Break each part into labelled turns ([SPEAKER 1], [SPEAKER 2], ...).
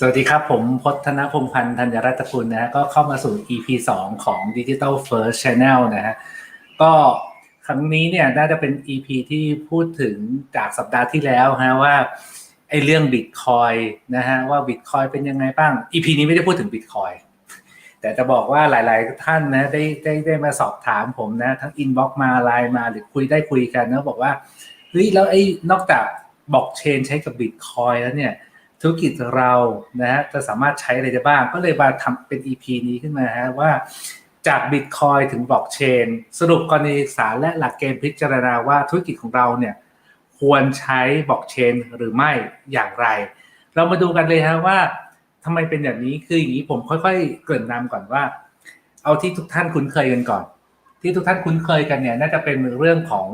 [SPEAKER 1] สวัสดีครับ ผมพจนพงพันธ์ธัญรัตน์กุลนะฮะก็เข้ามาสู่ EP 2 ของ Digital First Channel นะฮะก็ครั้งนี้เนี่ยน่าจะเป็น EP ที่พูดถึงจากสัปดาห์ที่แล้วฮะว่าไอ้เรื่อง Bitcoin นะฮะว่า Bitcoin เป็นยังไงบ้าง EP นี้ไม่ได้พูดถึง Bitcoin แต่จะบอกว่าหลาย ๆ ท่านนะได้ได้ได้มาสอบถามผมนะ ทั้ง inbox มาไลน์มาหรือคุยได้คุยกันนะบอกว่าเฮ้ยแล้วไอ้นอกจากบล็อกเชนใช้กับ Bitcoin แล้วเนี่ย ธุรกิจเรานะฮะจะสามารถใช้อะไรได้บ้าง ก็เลยมาทำเป็น EP นี้ขึ้นมาฮะว่าจาก Bitcoin ถึงบล็อกเชนสรุปกรณีศึกษาและหลักเกณฑ์พิจารณาว่าธุรกิจของเราเนี่ยควรใช้บล็อกเชนหรือไม่อย่างไร เรามาดูกันเลยฮะว่าทำไมเป็นอย่างนี้คืออย่างนี้ผมค่อยๆ เกริ่นนำก่อนว่า เอาที่ทุกท่านคุ้นเคยกันก่อน ที่ทุกท่านคุ้นเคยกันเนี่ยน่าจะเป็นเรื่องของ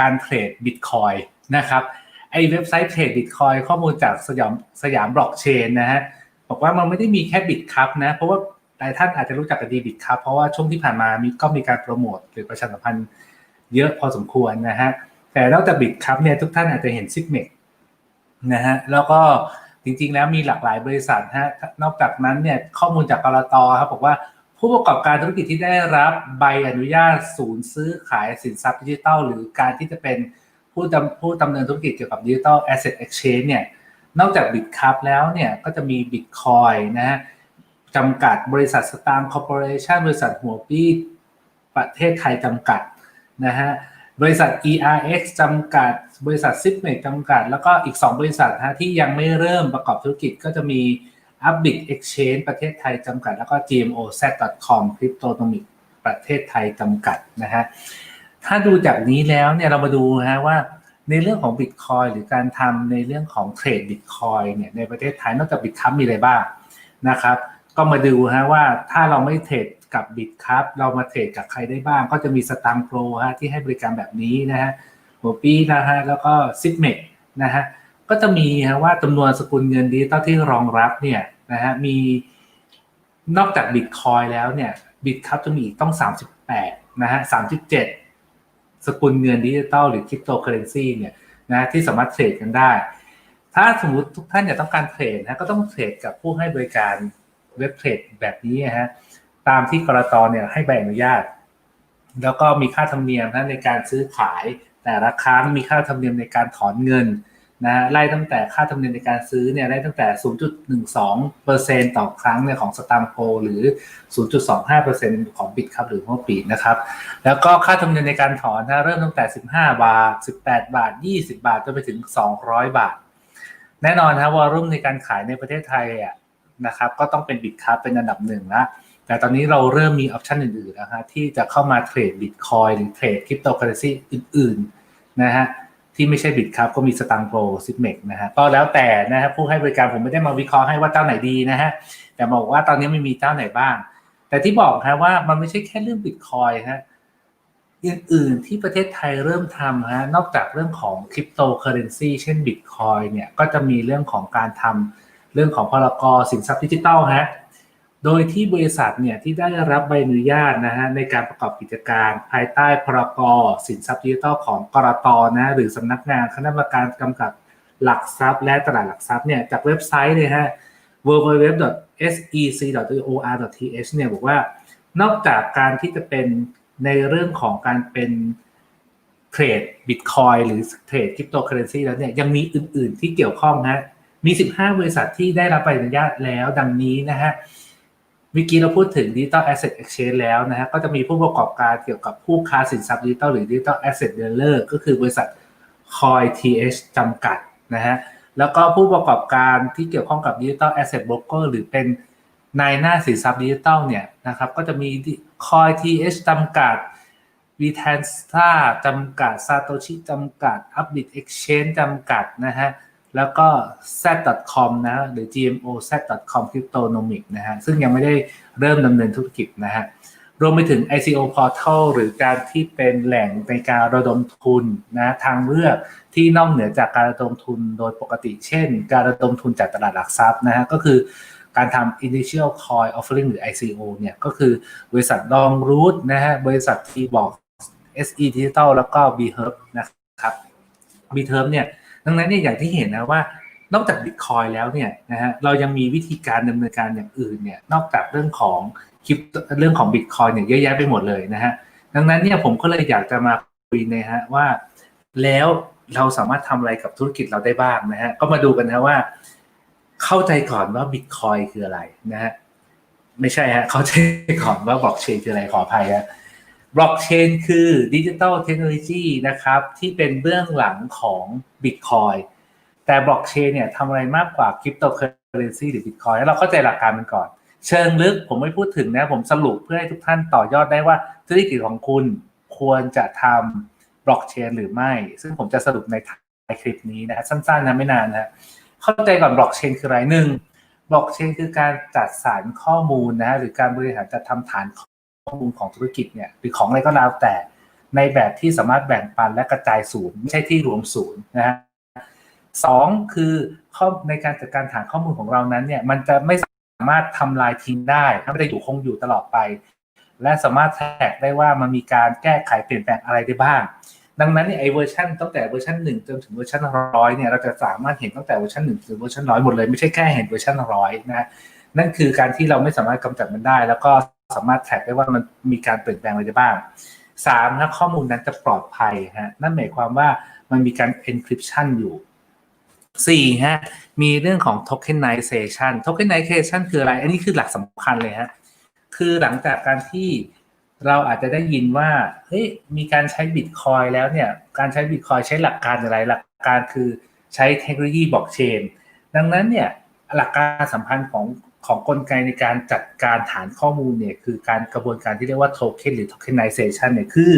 [SPEAKER 1] การเทรดบิตคอยนะครับ ไอเว็บไซต์เทรดบิตคอยข้อมูลจากสยามสยามบล็อกเชนนะฮะบอกว่ามันไม่ได้มีแค่บิตครับนะ เพราะว่าหลายท่านอาจจะรู้จักกันดีบิตครับ เพราะว่าช่วงที่ผ่านมามีก็มีการโปรโมทหรือประชาสัมพันธ์เยอะพอสมควรนะฮะแต่นอกจากบิตครับเนี่ยทุกท่านอาจจะเห็นซิกเมกนะฮะแล้วก็จริงๆแล้วมีหลากหลายบริษัทฮะนอกจากนั้นเนี่ยข้อมูลจากกรตครับบอกว่าผู้ประกอบการธุรกิจที่ได้รับใบอนุญาตศูนย์ซื้อขายสินทรัพย์ดิจิทัลหรือการที่จะเป็น ผู้ดำผู้ดำเนินธุรกิจเกี่ยวกับ Digital Asset Exchange เนี่ยนอกจากบิตคัพแล้วเนี่ยก็จะมีบิตคอยนะฮะจำกัดบริษัทสตางค์คอร์ปอเรชันบริษัทหัวปีประเทศไทยจำกัดนะฮะบริษัท ERX จำกัด บริษัท s i p m e c จำกัด แล้วก็อีก 2 บริษัทฮะที่ยังไม่เริ่มประกอบธุรกิจก็จะมี u p b i t Exchange ประเทศไทยจำกัด แล้วก็ GMOZ.com Cryptonomic ประเทศไทยจำกัดนะฮะ ถ้าดูจากนี้แล้วเนี่ยเรามาดูนะฮะว่าในเรื่องของบิตคอยหรือการทำในเรื่องของเทรดบิตคอยเนี่ยในประเทศไทยนอกจากบิตคัพมีอะไรบ้างนะครับ ก็มาดูฮะว่าถ้าเราไม่เทรดกับบิตคัพเรามาเทรดกับใครได้บ้าง ก็จะมีสตางโปรฮะที่ให้บริการแบบนี้นะฮะหัวปี้นะฮะแล้วก็ซิปเมกนะฮะก็จะมีฮะว่าจำนวนสกุลเงินดิจิตอลที่รองรับเนี่ยนะฮะมีนอกจากบิตคอยแล้วเนี่ยบิตคัพจะมีอีกต้อง 38นะฮะ37 สกุลเงินดิจิตอลหรือคริปโตเคอเรนซีเนี่ยนะที่สามารถเทรดกันได้ ถ้าสมมติทุกท่านอยากต้องการเทรดนะก็ต้องเทรดกับผู้ให้บริการเว็บเทรดแบบนี้ฮะตามที่กรตเนี่ยให้ใบอนุญาต แล้วก็มีค่าธรรมเนียมนะในการซื้อขายแต่ละครั้งมีค่าธรรมเนียมในการถอนเงิน นะไล่ตั้งแต่ค่าธรรมเนียมในการซื้อเนี่ยไล่ตั้งแต่ 0.12%ต่อครั้งเนี่ยของสตางค์โพหรือ 0.25%ของบิตครับหรือหัวปีนะครับ แล้วก็ค่าธรรมเนียมในการถอนนะเริ่มตั้งแต่ 15 บาท 18 บาท 20 บาทจนไปถึง 200 บาท แน่นอนนะวอลุ่มในการขายในประเทศไทยอะนะครับก็ต้องเป็นบิตครับเป็นอันดับหนึ่งละแต่ตอนนี้เราเริ่มมีออปชันอื่นๆนะฮะที่จะเข้ามาเทรดบิตคอยหรือเทรดคริปโตเคอเรซีอื่นๆนะฮะ ที่ไม่ใช่บิตครับก็มีสตังโปรซิปเมกนะฮะก็แล้วแต่นะฮะผู้ให้บริการผมไม่ได้มาวิเคราะห์ให้ว่าเจ้าไหนดีนะฮะแต่บอกว่าตอนนี้ไม่มีเจ้าไหนบ้าง แต่ที่บอกนะว่ามันไม่ใช่แค่เรื่องบิตคอยฮะอื่นๆที่ประเทศไทยเริ่มทำฮะนอกจากเรื่องของคริปโตเคอเรนซีเช่นบิตคอยเนี่ยก็จะมีเรื่องของการทำเรื่องของพรกสินทรัพย์ดิจิทัลฮะ โดยที่บริษัทเนี่ยที่ได้รับใบอนุญาตนะฮะในการประกอบกิจการภายใต้พรกสินทรัพย์ดิจิทัลของกรตนะหรือสำนักงานคณะกรรมการกำกับหลักทรัพย์ และตลาดหลักทรัพย์เนี่ยจากเว็บไซต์เลยฮะ www.sec.or.th เนี่ยบอกว่านอกจากการที่จะเป็นในเรื่องของการเป็นเทรดบิตคอยหรือเทรดคริปโตเคอเรนซีแล้วเนี่ยยังมีอื่น ๆ ที่เกี่ยวข้องฮะมี 15 บริษัทที่ได้รับใบอนุญาตแล้วดังนี้นะฮะ เมื่อกี้เราพูดถึง Digital Asset Exchange แล้วนะฮะก็จะมีผู้ประกอบการเกี่ยวกับผู้ค้าสินทรัพย์ดิจิทัลหรือ Digital Asset Dealer ก็คือบริษัท Coin TH จำกัดนะฮะแล้วก็ผู้ประกอบการที่เกี่ยวข้องกับ Digital Asset Broker หรือเป็นนายหน้าสินทรัพย์ดิจิทัลเนี่ยนะครับก็จะมี Coin TH จำกัด v t a n s t a จำกัด Satoshi จำกัด Upbit Exchange จำกัดนะฮะ แล้วก็ z.com นะหรือ gmoz.com cryptonomic นะฮะซึ่งยังไม่ได้เริ่มดำเนินธุรกิจนะฮะรวมไปถึง ICO portal หรือการที่เป็นแหล่งในการระดมทุนนะทางเลือกที่นอกเหนือจากการระดมทุนโดยปกติ เช่น การระดมทุนจากตลาดหลักทรัพย์นะฮะก็คือการทำ initial coin offering หรือ ICO เนี่ยก็คือบริษัทดองรูทนะฮะบริษัทที่บอก SE Digital แล้วก็ b h e r b นะครับ b h e r b เนี่ย ดังนั้นเนี่ยอย่างที่เห็นนะว่านอกจากบิตคอยแล้วเนี่ยนะฮะเรายังมีวิธีการดำเนินการอย่างอื่นเนี่ยนอกจากเรื่องของคลิปเรื่องของบิตคอยเนี่ยเยอะแยะไปหมดเลยนะฮะดังนั้นเนี่ยผมก็เลยอยากจะมาคุยนะฮะว่า แล้วเราสามารถทำอะไรกับธุรกิจเราได้บ้างนะฮะก็มาดูกันนะว่า เข้าใจก่อนว่าบิตคอยคืออะไรนะฮะไม่ใช่ฮะเข้าใจก่อนว่าบล็อกเชนคืออะไรขออภัยฮะ บล็อกเชนคือดิจิ t a ลเทคโนโลยีนะครับ ที่เป็นเบื้องหลังของบิตคอยแต่บล็อกเชนเนี่ยทำอะไรมากกว่าคริปโตเคอเรนซีหรือบิตคอยเราเข้าใจหลักการมันก่อน เชิงลึกผมไม่พูดถึงนะ ผมสรุปเพื่อให้ทุกท่านต่อยอดได้ว่าธุรกิจของคุณควรจะทำบล็อกเชนหรือไม่ ซึ่งผมจะสรุปในท้ายคลิปนี้นะสั้นๆนะไม่นานนะเข้าใจก่อนบล็อกเชนคืออะไรหนึ่งบล็อกเชนคือการจัดสรรข้อมูลนะหรือการบริหารจัดทำฐานข้ มูลของธุรกิจเนี่ยหรือของอะไรก็แล้วแต่ในแบบที่สามารถแบ่งปันและกระจายศูนย์ ไม่ใช่ที่รวมศูนย์นะฮะสองคือข้อในการจัดการฐานข้อมูลของเรานั้นเนี่ยมันจะไม่สามารถทำลายทิ้งได้ไม่ได้อยู่คงอยู่ตลอดไป และสามารถแท็กได้ว่ามันมีการแก้ไขเปลี่ยนแปลงอะไรได้บ้าง ดังนั้นเนี่ยไอเวอร์ชันตั้งแต่เวอร์ชันหนึ่งจนถึงเวอร์ชันร้อยเนี่ยเราจะสามารถเห็นตั้งแต่เวอร์ชันหนึ่งถึงเวอร์ชันร้อยหมดเลยไม่ใช่แค่เห็นเวอร์ชันร้อยนะนั่นคือการที่เราไม่สามารถกำจัดมันได้ แล้วก็ สามารถแท็กได้ว่ามันมีการเปลี่ยนแปลงอะไรได้บ้างสามนะข้อมูลนั้นจะปลอดภัยฮะนั่นหมายความว่ามันมีการ encryption อยู่สี่ฮะมีเรื่องของ tokenization tokenization คืออะไร อันนี้คือหลักสำคัญเลยฮะคือหลังจากการที่เราอาจจะได้ยินว่าเฮ้ยมีการใช้บิตคอยแล้วเนี่ย การใช้บิตคอยใช้หลักการอะไรหลักการคือใช้เทคโนโลยีบล็อกเชนดังนั้นเนี่ยหลักการสำคัญของ ของกลไกในการจัดการฐานข้อมูลเนี่ยคือการกระบวนการที่เรียกว่าโทเค็นหรือ tokenization เนี่ยคือ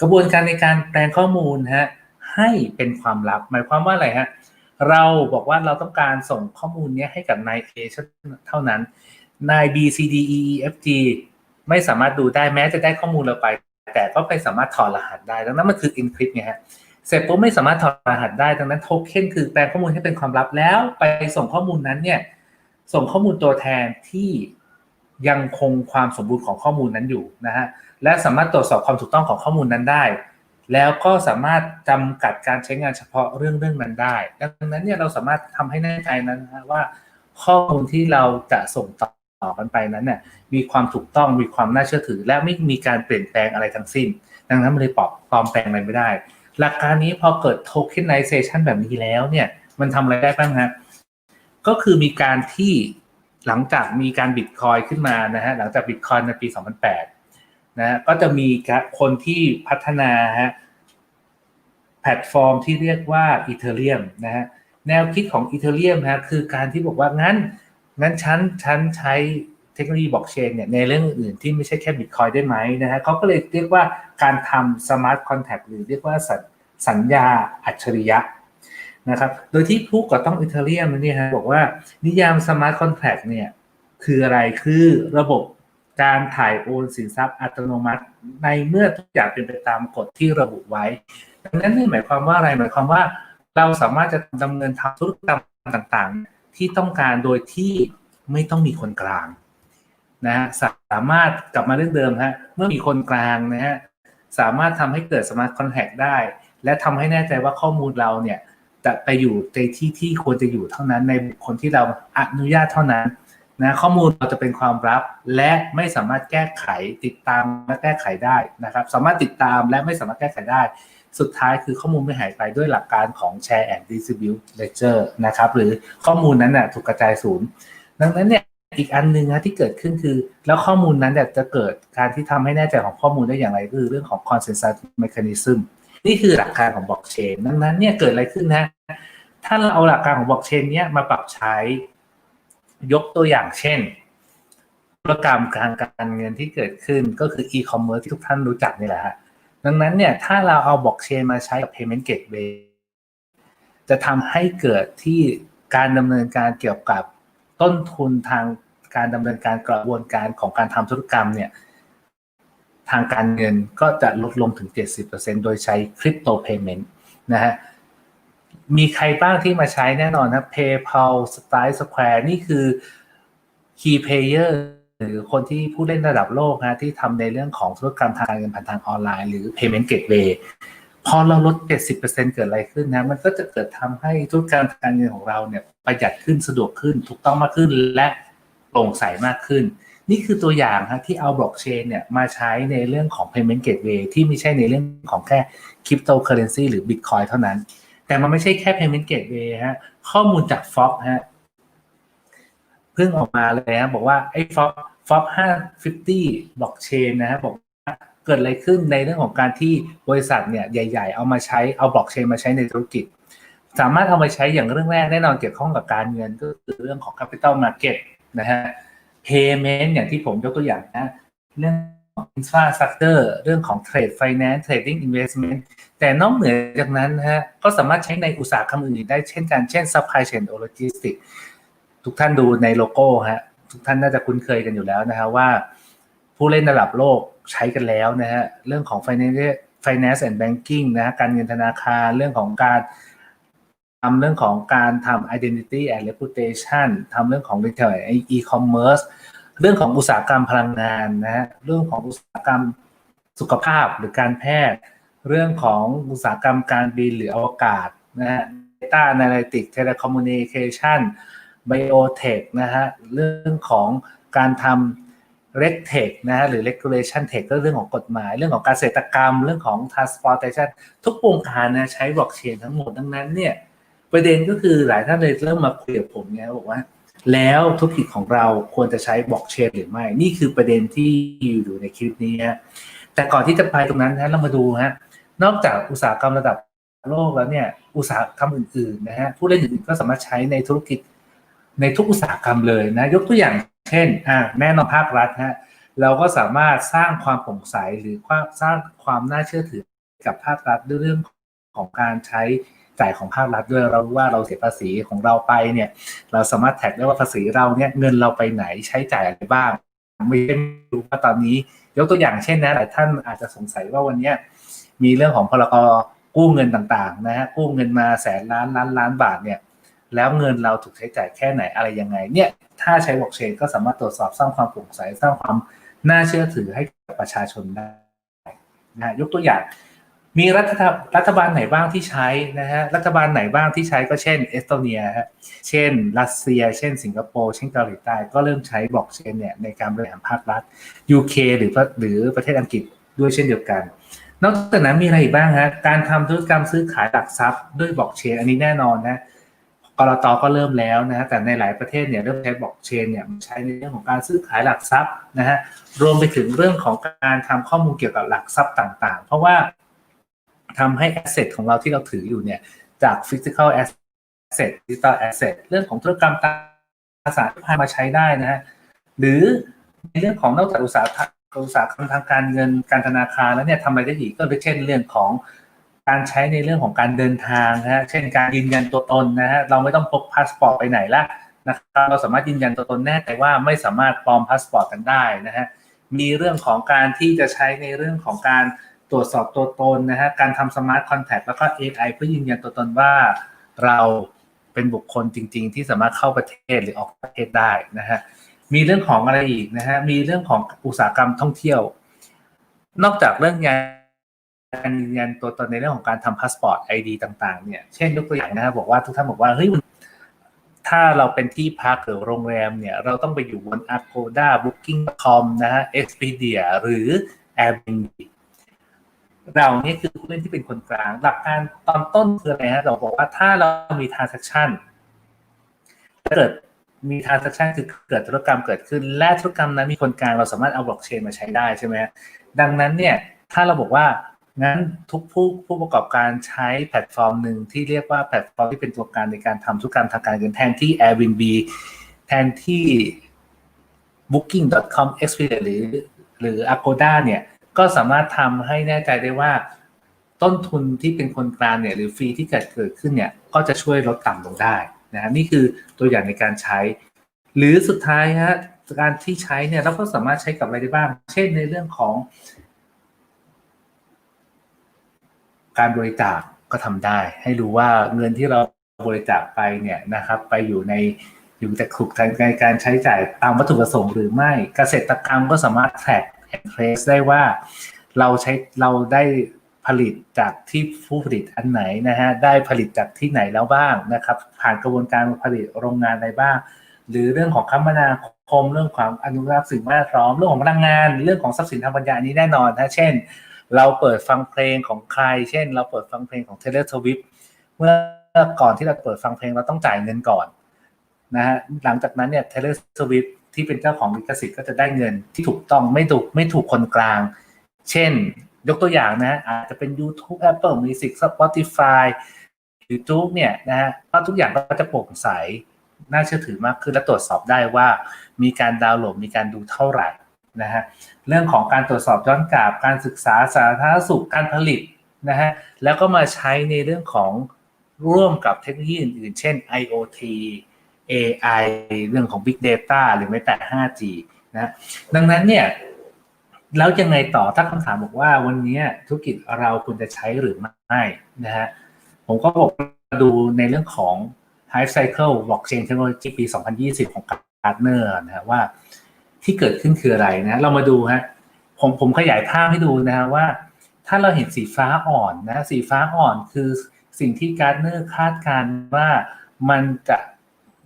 [SPEAKER 1] กระบวนการในการแปลงข้อมูลฮะให้เป็นความลับ หมายความว่าอะไรฮะเราบอกว่าเราต้องการส่งข้อมูลนี้ให้กับนาย A เท่านั้นนาย B C D E E F G ไม่สามารถดูได้แม้จะได้ข้อมูลเราไป แต่ก็ไปสามารถถอดรหัสได้ ดังนั้นมันคือ encrypt ไงฮะเสร็จปุ๊บไม่สามารถถอดรหัสได้ดังนั้นโทเค็นคือแปลงข้อมูลให้เป็นความลับแล้ว ไปส่งข้อมูลนั้นเนี่ย ส่งข้อมูลตัวแทนที่ยังคงความสมบูรณ์ของข้อมูลนั้นอยู่นะฮะและสามารถตรวจสอบความถูกต้องของข้อมูลนั้นได้ แล้วก็สามารถจำกัดการใช้งานเฉพาะเรื่องเรื่องนั้นได้ ดังนั้นเนี่ยเราสามารถทำให้แน่ใจนั้นนะว่า ข้อมูลที่เราจะส่งต่อต่อกันไปนั้นเนี่ยมีความถูกต้องมีความน่าเชื่อถือ และไม่มีการเปลี่ยนแปลงอะไรทั้งสิ้น ดังนั้นมันเลยปลอมปลอมแปลงอะไรไม่ได้ หลักการนี้พอเกิด tokenization แบบนี้แล้วเนี่ยมันทำอะไรได้บ้างฮะ ก็คือมีการที่หลังจากมีการบิตคอยขึ้นมานะฮะหลังจากบิตคอยในปี 2008นะก็จะมีคนที่พัฒนาฮะแพลตฟอร์มที่เรียกว่า Ethereum นะฮะแนวคิดของ Ethereum ฮะคือการที่บอกว่างั้น งั้นฉันฉันใช้เทคโนโลยีบล็อกเชนเนี่ยในเรื่องอื่นที่ไม่ใช่แค่บิตคอยได้ไหมนะฮะเขาก็เลยเรียกว่าการทำสมาร์ทคอนแท็กหรือเรียกว่าสัญญาอัจฉริยะ นะครับ โดยที่ผู้ก่อตั้งอิตาเลียมเนี่ยฮะบอกว่านิยามสมาร์ทคอนแท็กเนี่ยคืออะไรคือระบบการถ่ายโอนสินทรัพย์อัตโนมัติ ในเมื่อทุกอย่างเป็นไปตามกฎที่ระบุไว้ดังนั้นนี่หมายความว่าอะไรหมายความว่า เราสามารถจะดำเนินทำธุรกรรมต่างๆ ที่ต้องการโดยที่ไม่ต้องมีคนกลางนะฮะสามารถกลับมาเรื่องเดิมฮะเมื่อมีคนกลางนะฮะสามารถทำให้เกิดสมาร์ทคอนแทคได้ และทำให้แน่ใจว่าข้อมูลเราเนี่ย จะไปอยู่ในที่ที่ควรจะอยู่เท่านั้นในบุคคลที่เราอนุญาตเท่านั้นนะข้อมูลเราจะเป็นความลับและไม่สามารถแก้ไขติดตามและแก้ไขได้นะครับ สามารถติดตามและไม่สามารถแก้ไขได้ สุดท้ายคือข้อมูลไม่หายไปด้วยหลักการของ share and distribute ledger นะครับหรือข้อมูลนั้นนะ่ะถูกกระจายศูนย์ดังนั้นเนี่ยอีกอันหนึ่งนะที่เกิดขึ้นคือ แล้วข้อมูลนั้นจะเกิดการที่ทำให้แน่ใจของข้อมูลได้อย่างไรคือเรื่องของ consensus mechanism นี่คือหลักการของบล็อกเชนดังนั้นเนี่ยเกิดอะไรขึ้นนะ ถ้าเราเอาหลักการของบล็อกเชนเนี้ยมาปรับใช้ยกตัวอย่างเช่นธุรกรรมการการเงินที่เกิดขึ้นก็คืออีคอมเมิร์ซที่ทุกท่านรู้จักนี่แหละฮะดังนั้นเนี่ยถ้าเราเอาบล็อกเชนมาใช้กับ payment gateway จะทำให้เกิดที่การดำเนินการเกี่ยวกับต้นทุนทางการดำเนินการกระบวนการของการทำธุรกรรมเนี่ย ทางการเงินก็จะลดลงถึง 70%โดยใช้คริปโตเพย์เมนต์นะฮะมีใครบ้างที่มาใช้แน่นอนนะ PayPal Stripe Square นี่คือ Key Player หรือคนที่ผู้เล่นระดับโลกนะที่ทำในเรื่องของธุรกรรมทางการเงินผ่านทางออนไลน์หรือ Payment Gateway พอเราลด 70%เกิดอะไรขึ้นนะ มันก็จะเกิดทำให้ธุรกรรมทารการเงินของเราเนี่ยประหยัดขึ้นสะดวกขึ้น ถูกต้องมากขึ้นและโปร่งใสมากขึ้น นี่คือตัวอย่างฮะที่เอาบล็อกเชนเนี่ยมาใช้ในเรื่องของ payment gateway ที่ไม่ใช่ในเรื่องของแค่ cryptocurrency หรือ bitcoin เท่านั้น แต่มันไม่ใช่แค่ payment gateway ฮะข้อมูลจาก FOB ฮะเพิ่งออกมาเลยฮะบอกว่าไอ้ FOB FOB 550 blockchain นะฮะบอกว่าเกิดอะไรขึ้นในเรื่องของการที่บริษัทเนี่ยใหญ่ ๆ เอามาใช้เอาบล็อกเชนมาใช้ในธุรกิจ สามารถเอามาใช้อย่างเรื่องแรกแน่นอนเกี่ยวข้องกับการเงินก็คือเรื่องของ capital market นะฮะ payment อย่างที่ผมยกตัวอย่างนะ เรื่องของ infrastructure เรื่องของ trade finance trading investment แต่นอกเหนือจากนั้นนะฮะก็สามารถใช้ในอุตสาหกรรมอื่นได้เช่นกันเช่น supply chain or logistics ทุกท่านดูในโลโก้ฮะทุกท่านน่าจะคุ้นเคยกันอยู่แล้วนะฮะว่า ผู้เล่นระดับโลกใช้กันแล้วนะฮะเรื่องของ finance finance and banking นะะการเงินธนาคารเรื่องของการ ทำเรื่องของการทำ identity and reputation ทำเรื่องของ retail and e-commerce เรื่องของอุตสาหกรรมพลังงานนะฮะเรื่องของอุตสาหกรรมสุขภาพหรือการแพทย์ เรื่องของอุตสาหกรรมการบินหรืออวกาศนะฮะ data analytics telecommunication biotech นะฮะเรื่องของการทำ reg tech นะฮะหรือ regulation tech ก็เรื่องของกฎหมาย เรื่องของเกษตรกรรม เรื่องของ transportation ทุกวงการนะใช้บล็อกเชนทั้งหมดดังนั้นเนี่ย ประเด็นก็คือหลายท่านเลยเริ่มมาคุยกับผมเนี่ยบอกว่า แล้วธุรกิจของเราควรจะใช้บล็อกเชนหรือไม่ นี่คือประเด็นที่อยู่ในคลิปนี้ฮะแต่ก่อนที่จะไปตรงนั้นนะเรามาดูฮะนอกจากอุตสาหกรรมระดับโลกแล้วเนี่ยอุตสาหกรรมอื่นๆนะฮะผู้เล่นอื่นๆก็สามารถใช้ในธุรกิจในทุกอุตสาหกรรมเลยนะยกตัวอย่างเช่นอ่าแน่นอนภาครัฐฮะเราก็สามารถสร้างความโปร่งใสหรือความสร้างความน่าเชื่อถือกับภาครัฐด้วยเรื่องของการใช้ จ่ายของภาครัฐด้วยเรารู้ว่าเราเสียภาษีของเราไปเนี่ยเราสามารถแท็กได้ว่าภาษีเราเนี่ยเงินเราไปไหนใช้จ่ายอะไรบ้าง ไม่รู้ว่าตอนนี้ ยกตัวอย่างเช่นนะหลายท่านอาจจะสงสัยว่าวันนี้มีเรื่องของพรกกู้เงินต่างๆนะฮะกู้เงินมาแสนล้านล้านล้านบาทเนี่ยแล้วเงินเราถูกใช้จ่ายแค่ไหนอะไรยังไงเนี่ยถ้าใช้บล็อกเชนก็สามารถตรวจสอบสร้างความโปร่งใสสร้างความน่าเชื่อถือให้กับประชาชนได้นะยกตัวอย่าง มีรัฐรัฐบาลไหนบ้างที่ใช้นะฮะรัฐบาลไหนบ้างที่ใช้ก็เช่นเอสโตเนียฮะเช่น รัสเซีย เช่น สิงคโปร์เช่นเกาหลีใต้ก็เริ่มใช้บล็อกเชนเนี่ยในการบริหารภาครัฐ UK หรือหรือประเทศอังกฤษด้วยเช่นเดียวกัน นอกจากนั้นมีอะไรอีกบ้างฮะการทำธุรกรรมซื้อขายหลักทรัพย์ด้วยบล็อกเชนอันนี้แน่นอนนะกรตก็เริ่มแล้วนะแต่ในหลายประเทศเนี่ยเริ่มใช้บล็อกเชนเนี่ยใช้ในเรื่องของการซื้อขายหลักทรัพย์นะฮะรวมไปถึงเรื่องของการทำข้อมูลเกี่ยวกับหลักทรัพย์ต่าง ๆ เพราะว่า ทำให้แอสเซทของเราที่เราถืออยู่เนี่ยจาก physical asset digital asset เรื่องของธุรกรรมตราสารพามาใช้ได้นะฮะหรือในเรื่องของนอกจากอุตสาหกรรมอุตสาหกรรมทางการเงินการธนาคารแล้วเนี่ยทำอะไรได้อีกก็เช่นเรื่องของการใช้ในเรื่องของการเดินทางนะฮะเช่นการยืนยันตัวตนนะฮะเราไม่ต้องพกพาสปอร์ตไปไหนละนะครับเราสามารถยืนยันตัวตนแน่ใจว่าไม่สามารถปลอมพาสปอร์ตกันได้นะฮะมีเรื่องของการที่จะใช้ในเรื่องของการ ตรวจสอบตัวตนนะฮะการทำสมาร์ทคอนแทคแล้วก็ AI เพื่อยืนยันตัวตนว่าเราเป็นบุคคลจริง ๆ ที่สามารถเข้าประเทศหรือออกประเทศได้นะฮะมีเรื่องของอะไรอีกนะฮะมีเรื่องของอุตสาหกรรมท่องเที่ยว นอกจากเรื่องงานการยืนยันตัวตนในเรื่องของการทำพาสปอร์ตไอดีต่าง ๆ เนี่ย เช่นยกตัวอย่างนะครับบอกว่าทุกท่านบอกว่าเฮ้ยถ้าเราเป็นที่พักหรือโรงแรมเนี่ย เราต้องไปอยู่บน Agoda Booking.com นะฮะ Expedia หรือ Airbnb เราเนี่ยคือผู้เล่นที่เป็นคนกลาง หลักการตอนต้นคืออะไรฮะเราบอกว่าถ้าเรามี transaction เกิดมี transaction คือเกิดธุรกรรมเกิดขึ้น และธุรกรรมนั้นมีคนกลางเราสามารถเอาบล็อกเชนมาใช้ได้ใช่ไหมดังนั้นเนี่ยถ้าเราบอกว่างั้นทุกผู้ผู้ประกอบการใช้แพลตฟอร์มหนึ่งที่เรียกว่าแพลตฟอร์มที่เป็นตัวกลางในการทำธุรกรรมทางการเงินแทนที่ Airbnb แทนที่ Booking.com Expedia หรือหรือ Agoda เนี่ย ก็สามารถทำให้แน่ใจได้ว่า ต้นทุนที่เป็นคนกลางเนี่ยหรือฟรีที่เกิดเกิดขึ้นเนี่ยก็จะช่วยลดต่ำลงได้นะนี่คือตัวอย่างในการใช้ หรือสุดท้ายฮะการที่ใช้เนี่ยเราก็สามารถใช้กับอะไรได้บ้าง เช่นในเรื่องของ การบริจาคก็ทำได้ ให้รู้ว่าเงินที่เราบริจาคไปเนี่ยนะครับ ไปอยู่ในอยู่แต่ถูกในการใช้จ่ายตามวัตถุประสงค์หรือไม่เกษตรกรรมก็สามารถแทร็ก เทรสได้ว่าเราใช้เราได้ผลิตจากที่ผู้ผลิตอันไหนนะฮะได้ผลิตจากที่ไหนแล้วบ้างนะครับ ผ่านกระบวนการผลิตโรงงานใดบ้าง หรือเรื่องของคมนาคมเรื่องความอนุรักษ์สิ่งแวดล้อมเรื่องของพลังงาน เรื่องของทรัพย์สินทางปัญญานี้แน่นอนนะเช่น เราเปิดฟังเพลงของใคร เช่น เราเปิดฟังเพลงของ Taylor Swift เมื่อก่อนที่เราเปิดฟังเพลงเราต้องจ่ายเงินก่อนนะฮะหลังจากนั้นเนี่ย Taylor Swift ที่เป็นเจ้าของลิขสิทธิ์ก็จะได้เงินที่ถูกต้องไม่ถูกไม่ถูกคนกลาง เช่น ยกตัวอย่างนะ อาจจะเป็น YouTube Apple Music Spotify YouTube เนี่ยนะฮะก็ทุกอย่างก็จะโปร่งใส น่าเชื่อถือมากขึ้นและตรวจสอบได้ว่า มีการดาวน์โหลดมีการดูเท่าไหร่นะฮะเรื่องของการตรวจสอบย้อนกลับการศึกษาสาธารณสุขการผลิตนะฮะแล้วก็มาใช้ในเรื่องของร่วมกับเทคโนโลยีอื่นๆ เช่น IoT AI เรื่องของ Big Data หรือแม้แต่ 5G นะดังนั้นเนี่ยแล้วยังไงต่อถ้าคำถามบอกว่าวันนี้ธุรกิจเราควรจะใช้หรือไม่นะฮะผมก็บอกดูในเรื่องของ Hype Cycle Blockchain Technology ปี 2020 ของ Gartner นะฮะว่าที่เกิดขึ้นคืออะไรนะเรามาดูฮะผมผมขยายภาพให้ดูนะฮะว่า ถ้าเราเห็นสีฟ้าอ่อนนะสีฟ้าอ่อนคือสิ่งที่ Gartner คาดการณ์ว่ามันจะ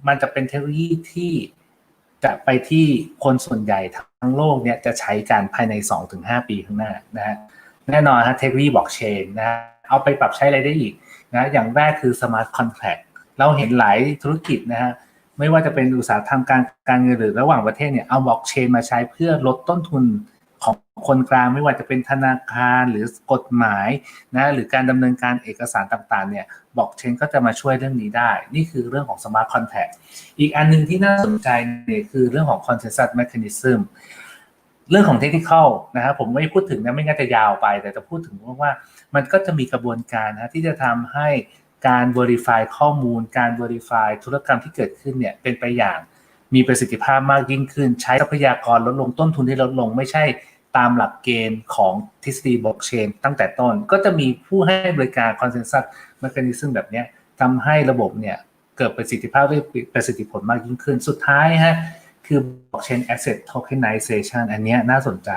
[SPEAKER 1] มันจะเป็นเทคโนโลยีที่จะไปที่คนส่วนใหญ่ทั้งโลกเนี่ยจะใช้การภายใน 2-5 ปีข้างหน้านะฮะแน่นอนฮะเทคโนโลยีบล็อกเชนนะเอาไปปรับใช้อะไรได้อีกนะอย่างแรกคือสมาร์ทคอนแท็กเราเห็นหลายธุรกิจนะฮะไม่ว่าจะเป็นอุตสาหกรรมการการเงินหรือระหว่างประเทศเนี่ยเอาบล็อกเชนมาใช้เพื่อลดต้นทุน ของคนกลางไม่ว่าจะเป็นธนาคารหรือกฎหมายนะหรือการดำเนินการเอกสารต่างๆเนี่ยบล็อกเชนก็จะมาช่วยเรื่องนี้ได้ นี่คือเรื่องของ Smart Contract อีกอันหนึ่งที่น่าสนใจเนี่ยคือเรื่องของ Consensus Mechanism เรื่องของเทคนิคนะครับผมไม่พูดถึงนะไม่งั้นจะยาวไป แต่จะพูดถึงว่ามันก็จะมีกระบวนการนะที่จะทำให้การ verify ข้อมูล การ verify ธุรกรรมที่เกิดขึ้นเนี่ยเป็นไปอย่างมีประสิทธิภาพมากยิ่งขึ้น ใช้ทรัพยากรลดลงต้นทุนที่ลดลง ไม่ใช่ ตามหลักเกณฑ์ของทฤษฎีบล็อกเชนตั้งแต่ต้น ก็จะมีผู้ให้บริการ consensus mechanism แบบนี้ทำให้ระบบเนี่ยเกิดประสิทธิภาพด้ประสิทธิผลมากยิ่งขึ้น สุดท้ายฮะคือ blockchain asset tokenization อันนี้น่าสนใจ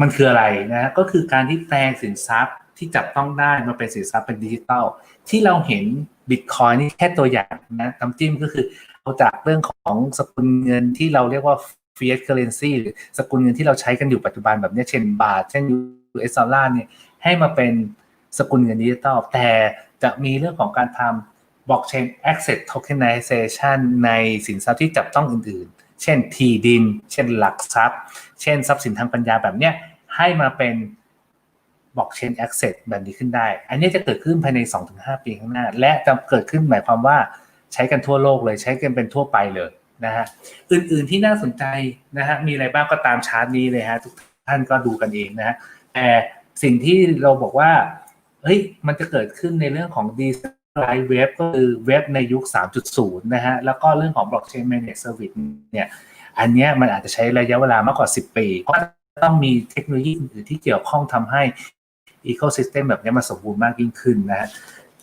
[SPEAKER 1] มันคืออะไรนะก็คือการที่แปลงสินทรัพย์ที่จับต้องได้มาเป็นสินทรัพย์เป็นดิจิตอลที่เราเห็นบิตคอยนี่แค่ตัวอย่างนะน้ำจิ้มก็คือเอาจากเรื่องของสกุลเงินที่เราเรียกว่า fiat currency หรือสกุลเงินที่เราใช้กันอยู่ปัจจุบันแบบนี้เช่นบาท เช่น US ดอลลาร์เนี่ยให้มาเป็นสกุลเงินดิจิตอลแต่จะมีเรื่องของการทำ blockchain asset tokenization ในสินทรัพย์ที่จับต้องอื่นๆ เช่นที่ดิน เช่นหลักทรัพย์ เช่นทรัพย์สินทางปัญญาแบบเนี้ยให้มาเป็น blockchain asset แบบนี้ขึ้นได้ อันนี้จะเกิดขึ้นภายใน 2-5 ปีข้างหน้า และจะเกิดขึ้นหมายความว่าใช้กันทั่วโลกเลยใช้กันเป็นทั่วไปเลย นะฮะอื่นๆที่น่าสนใจนะฮะมีอะไรบ้างก็ตามชาร์ตนี้เลยฮะทุกท่านก็ดูกันเองนะฮะแต่สิ่งที่เราบอกว่าเฮ้ยมันจะเกิดขึ้นในเรื่องของ d e c e n t r a l i z e web ก็คือเว็บในยุค 3.0 นะฮะ แล้วก็เรื่องของ blockchain managed service เนี่ย อันนี้มันอาจจะใช้ระยะเวลามากกว่า 10 ปีเพราะต้องมีเทคโนโลยีอื่นที่เกี่ยวข้องทำให้ ecosystem แบบนี้มันสมบูรณ์มากยิ่งขึ้นนะฮะ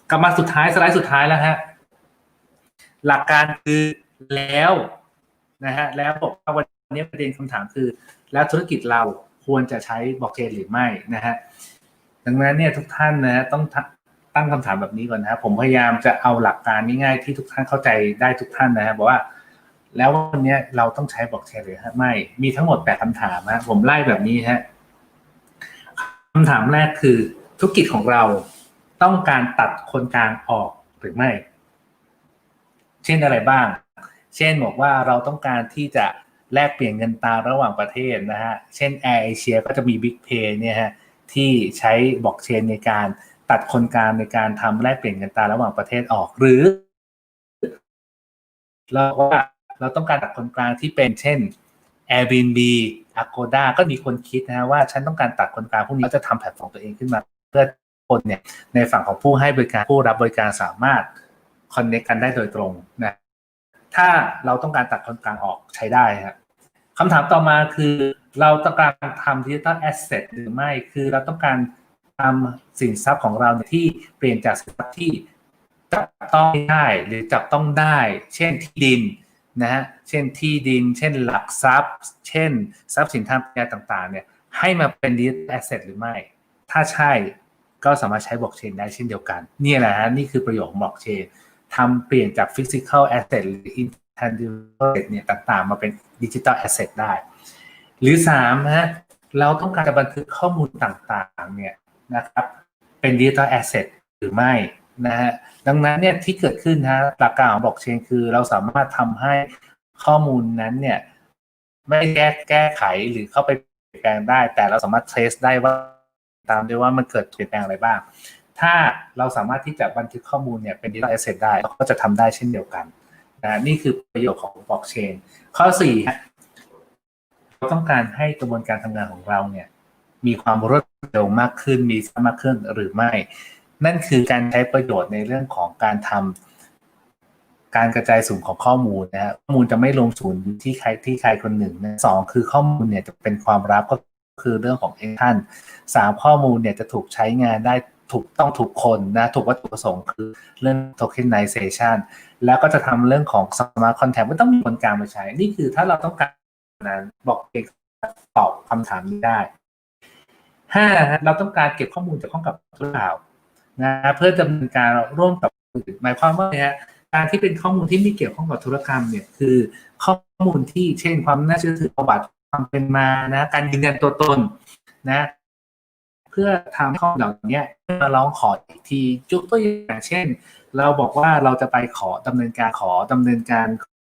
[SPEAKER 1] กลับมาสุดท้าย สไลด์สุดท้ายแล้วฮะ หลักการคือ แล้วนะฮะแล้วบอกว่าวันนี้ประเด็นคำถามคือ แล้วธุรกิจเราควรจะใช้บล็อกเชนหรือไม่นะฮะดังนั้นเนี่ยทุกท่านนะฮะต้องตั้งคำถามแบบนี้ก่อนนะผมพยายามจะเอาหลักการง่ายๆที่ทุกท่านเข้าใจได้ทุกท่านนะฮะบอกว่า แล้ววันนี้เราต้องใช้บล็อกเชนหรือไม่มีทั้งหมดแปดคำถามนะผมไล่แบบนี้ฮะคำถามแรกคือธุรกิจของเราต้องการตัดคนกลางออกหรือไม่ ช่นอะไรบ้าง เช่นบอกว่าเราต้องการที่จะแลกเปลี่ยนเงินตาระหว่างประเทศนะฮะ เช่น Air Asia ก็จะมี Big Pay เนี่ยฮะที่ใช้บล็อกเชนในการตัดคนกลางในการทำแลกเปลี่ยนเงินตาระหว่างประเทศออกหรือเราว่าเราต้องการตัดคนกลางที่เป็นเช่น Airbnb Agoda ก็มีคนคิดนะฮะว่าฉันต้องการตัดคนกลางพวกนี้ก็จะทำแพลตฟอร์มตัวเองขึ้นมา เพื่อคนเนี่ยในฝั่งของผู้ให้บริการผู้รับบริการสามารถ คอนเนคกันได้โดยตรงนะถ้าเราต้องการตัดคนกลางออกใช้ได้ครับคำถามต่อมาคือเราต้องการทำดิจิตอลแอสเซทหรือไม่คือเราต้องการทำสินทรัพย์ของเราที่เปลี่ยนจากสินทรัพย์ที่จับต้องได้หรือจับต้องได้ เช่นที่ดินนะฮะเช่นที่ดิน เช่นหลักทรัพย์ เช่น ทรัพย์สินทางปัญญาต่าง ๆ เนี่ยให้มาเป็นดิจิตอลแอสเซทหรือไม่ ถ้าใช่ก็สามารถใช้บล็อกเชนได้เช่นเดียวกัน นี่แหละฮะนี่คือประโยชน์ของบล็อกเชน ทำเปลี่ยนจาก physical asset หรือ intangible asset เนี่ยต่างๆ มาเป็น digital asset ได้ หรือสามฮะเราต้องการจะบันทึกข้อมูลต่างๆเนี่ยนะครับเป็น digital asset หรือไม่นะฮะดังนั้นเนี่ยที่เกิดขึ้นฮะหลักการของบล็อกเชนคือเราสามารถทำให้ข้อมูลนั้นเนี่ยไม่แก้แก้ไขหรือเข้าไปเปลี่ยนแปลงได้ แต่เราสามารถ trace ได้ว่าตามได้ว่ามันเกิดเปลี่ยนแปลงอะไรบ้าง ถ้าเราสามารถที่จะบันทึกข้อมูลเนี่ยเป็น digital asset ได้เราก็จะทำได้เช่นเดียวกันนะนี่คือประโยชน์ของบล็อกเชนข้อสี่เราต้องการให้กระบวนการทำงานของเราเนี่ย มีความรวดเร็วมากขึ้นมีมากขึ้นหรือไม่ นั่นคือการใช้ประโยชน์ในเรื่องของการทำการกระจายศูนย์ของข้อมูลนะฮะข้อมูลจะไม่ลงศูนย์ที่ใครที่ใครคนหนึ่งนะสองคือข้อมูลเนี่ยจะเป็นความลับก็คือเรื่องของเอท่านสามข้อมูลเนี่ยจะถูกใช้งานได้ ถูกต้องถูกคนนะถูกวัตถุประสงค์คือเรื่อง tokenization แล้วก็จะทำเรื่องของ smart contract ไม่ต้องมีคนกลางมาใช้ นี่คือถ้าเราต้องการนั้นบอกเองตอบคำถามนี้ได้ห้าเราต้องการเก็บข้อมูลจากข้องกับธุรข่านะเพื่อดำเนินการร่วมกับอื่นหมายความว่าเนี่ยการที่เป็นข้อมูลที่ไม่เกี่ยวข้องกับธุรกรรมเนี่ยคือข้อมูลที่เช่นความน่าเชื่อถือประวัติความเป็นมานะการยืนยันตัวตนนะ พื่อทำข้อมูลเหล่านี้มาร้องขออีกทียกตัวอย่างเช่น เราบอกว่าเราจะไปขอดำเนินการขอดำเนินการ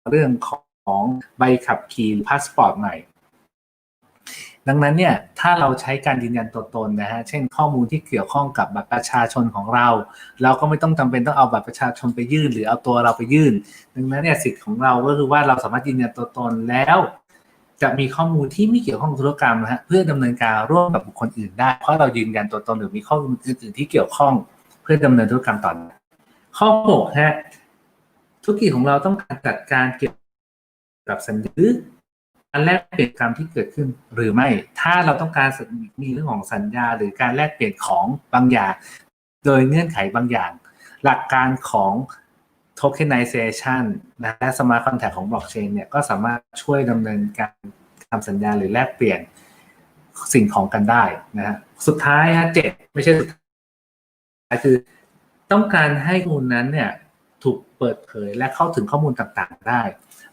[SPEAKER 1] เรื่องของใบขับขี่พาสปอร์ตใหม่ดังนั้นเนี่ยถ้าเราใช้การยืนยันตัวตนนะฮะเช่นข้อมูลที่เกี่ยวข้องกับบัตรประชาชนของเรา เราก็ไม่ต้องจำเป็นต้องเอาบัตรประชาชนไปยื่น หรือเอาตัวเราไปยื่น ดังนั้นเนี่ยสิทธิ์ของเราก็คือว่าเราสามารถยืนยันตัวตนแล้ว จะมีข้อมูลที่ไม่เกี่ยวข้องกับธุรกรรมนะฮะเพื่อดำเนินการร่วมกับบุคคลอื่นได้เพราะเรายืนยันตัวตนหรือมีข้อมูลอื่นๆที่เกี่ยวข้อง เพื่อดำเนินธุรกรรมต่อข้อหกฮะธุรกิจของเราต้องการจัดการเกี่ยวกับสัญญาอันแลกเปลี่ยนกรรมที่เกิดขึ้นหรือไม่ ถ้าเราต้องการมีเรื่องของสัญญา หรือการแลกเปลี่ยนของบางอย่าง โดยเงื่อนไขบางอย่าง หลักการของ tokenization นะและ smart contract ของ blockchain เนี่ยก็สามารถช่วยดำเนินการทำสัญญาหรือแลกเปลี่ยนสิ่งของกันได้นะฮะสุดท้ายฮะเจ็ดไม่ใช่สุดท้ายคือต้องการให้ข้อมูลนั้นเนี่ยถูกเปิดเผยและเข้าถึงข้อมูลต่างๆ ได้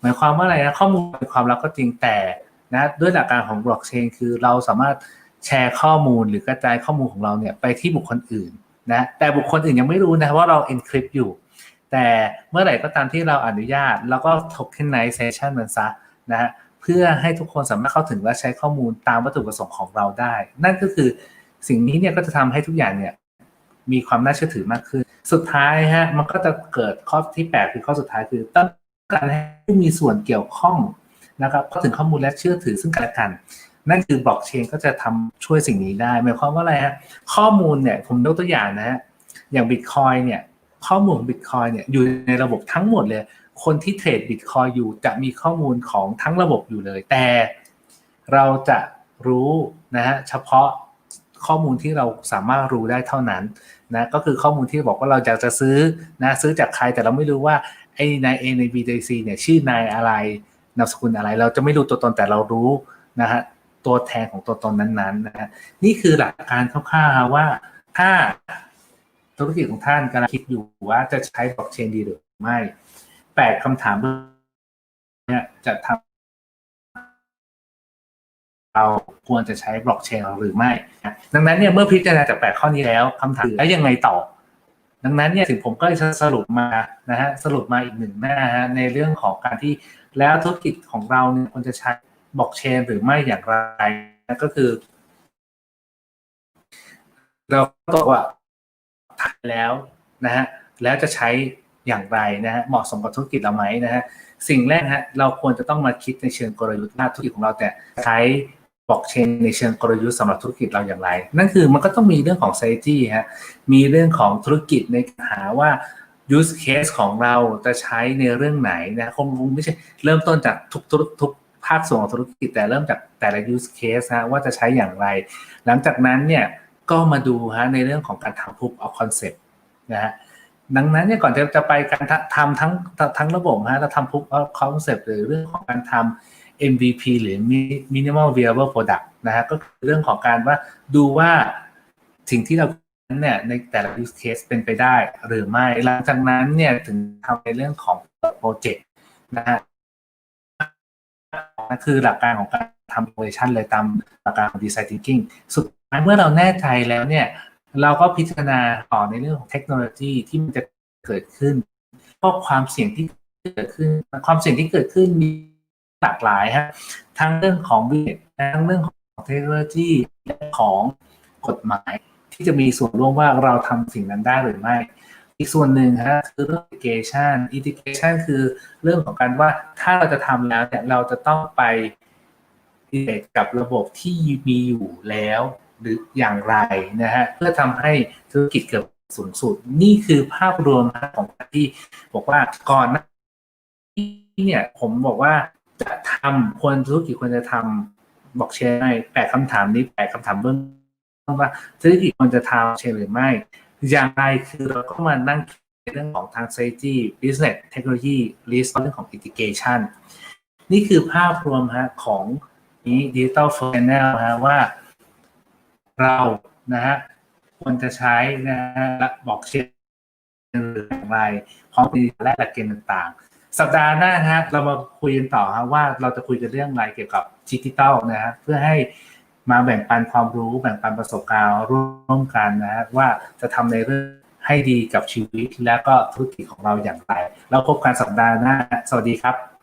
[SPEAKER 1] หมายความว่าอะไรนะข้อมูลเป็นความลับก็จริงแต่นะด้วยหลักการของบล็อกเชนคือเราสามารถแชร์ข้อมูลหรือกระจายข้อมูลของเราเนี่ยไปที่บุคคลอื่นนะแต่บุคคลอื่นยังไม่รู้นะว่าเรา encrypt อยู่ แต่เมื่อไหร่ก็ตามที่เราอนุญาตแล้วก็ tokenization มันซะนะฮะเพื่อให้ทุกคนสามารถเข้าถึงและใช้ข้อมูลตามวัตถุประสงค์ของเราได้ นั่นก็คือสิ่งนี้เนี่ยก็จะทำให้ทุกอย่างเนี่ยมีความน่าเชื่อถือมากขึ้น สุดท้ายฮะมันก็จะเกิดข้อที่8คือข้อสุดท้ายคือต้องการให้ผู้มีส่วนเกี่ยวข้องนะครับเข้าถึงข้อมูลและเชื่อถือซึ่งกันและกัน นั่นคือบล็อกเชนก็จะทำช่วยสิ่งนี้ได้หมายความว่าอะไรฮะข้อมูลเนี่ยผมยกตัวอย่างนะฮะอย่างบิตคอยเนี่ย ข้อมูลของบิตคอยเนี่ยอยู่ในระบบทั้งหมดเลย คนที่เทรดบิตคอยอยู่จะมีข้อมูลของทั้งระบบอยู่เลย แต่เราจะรู้นะฮะเฉพาะข้อมูลที่เราสามารถรู้ได้เท่านั้นนะก็คือข้อมูลที่บอกว่าเราอยากจะซื้อนะซื้อจากใครแต่เราไม่รู้ว่าไอ้นายเอใน BTC เนี่ยชื่อนายอะไรนามสกุลอะไร เราจะไม่รู้ตัวตนแต่เรารู้นะฮะตัวแทนของตัวตนนั้นๆนะฮะนี่คือหลักการคร่าวๆว่าถ้า ธุรกิจของท่านกำลังคิดอยู่ว่าจะใช้บล็อกเชนดีหรือไม่แปดคำถามเนี่ยจะทำเราควรจะใช้บล็อกเชนหรือไม่ ดังนั้นเนี่ยเมื่อพิจารณาจากแปดข้อนี้แล้วคำถามแล้วยังไงต่อ ดังนั้นเนี่ยถึงผมก็จะสรุปมานะฮะสรุปมาอีกหนึ่งหน้าฮะในเรื่องของการที่แล้วธุรกิจของเราเนี่ยควรจะใช้บล็อกเชนหรือไม่อย่างไรก็คือ เราตกว่าายแล้วนะฮะแล้วจะใช้อย่างไรนะฮะเหมาะสมกับธุรกิจเราไหมนะฮะสิ่งแรกฮะเราควรจะต้องมาคิดในเชิงกลยุทธ์ว่าธุรกิจของเราแต่ใช้บล็อกเชนในเชิงกลยุทธ์สำหรับธุรกิจเราอย่างไร นั่นคือมันก็ต้องมีเรื่องของ strategy ฮะมีเรื่องของธุรกิจในการหาว่า use case ของเราจะใช้ในเรื่องไหนนะคงไม่ใช่เริ่มต้นจากทุกทุกทุกภาคส่วนของธุรกิจแต่เริ่มจากแต่ละ use case ฮะว่าจะใช้อย่างไร หลังจากนั้นเนี่ย ก็มาดูฮะในเรื่องของการทำ proof of concept นะฮะดังนั้นเนี่ยก่อนจะจะไปการทำทั้งทั้งระบบฮะเราทำ proof of concept หรือเรื่องของการทำ MVP หรือ minimal viable product นะฮะก็คือเรื่องของการว่าดูว่าสิ่งที่เรานั้นเนี่ยในแต่ละ use case เป็นไปได้หรือไม่ หลังจากนั้นเนี่ยถึงทำในเรื่องของโปรเจกต์นะฮะนั่นคือหลักการของการทำ innovation เลยตามหลักการของ design thinking สุด เมื่อเราแน่ใจแล้วเนี่ยเราก็พิจารณาต่อในเรื่องของเทคโนโลยีที่มันจะเกิดขึ้นเพราะความเสี่ยงที่เกิดขึ้น ความเสี่ยงที่เกิดขึ้นมีหลากหลายฮะทั้งเรื่องของวิททั้งเรื่องของเทคโนโลยีและของกฎหมาย ที่จะมีส่วนร่วมว่าเราทำสิ่งนั้นได้หรือไม่ อีกส่วนหนึ่งฮะคือเรื่อง integration integration คือเรื่องของการว่าถ้าเราจะทำแล้วเนี่ยเราจะต้องไปกับระบบที่มีอยู่แล้ว หรืออย่างไรนะฮะเพื่อทำให้ธุรกิจเกิดสูงสุด นี่คือภาพรวมของที่บอกว่าก่อนนี้เนี่ยผมบอกว่าจะทำควรธุรกิจควรจะทำบอกเชนให้แปดคำถามนี้แปดคำถามเบื้องต้นว่าธุรกิจควรจะทำเชนหรือไม่ อย่างไรคือเราก็มานั่งคิดเรื่องของทาง strategy business technology risk เรื่องของ integration นี่คือภาพรวมฮะของนี้ digital channel ฮะว่า เรานะฮะควรจะใช้นะฮะและบอกเชนหรืออย่างไรพร้อมและหลักเกณฑ์ต่างๆ สัปดาห์หน้านะฮะเรามาคุยกันต่อฮะว่าเราจะคุยกันเรื่องอะไรเกี่ยวกับดิจิทัลนะฮะเพื่อให้มาแบ่งปันความรู้แบ่งปันประสบการณ์ร่วมกันนะฮะว่าจะทำในเรื่องให้ดีกับชีวิตและก็ธุรกิจของเราอย่างไรแล้วพบกันสัปดาห์หน้า สวัสดีครับ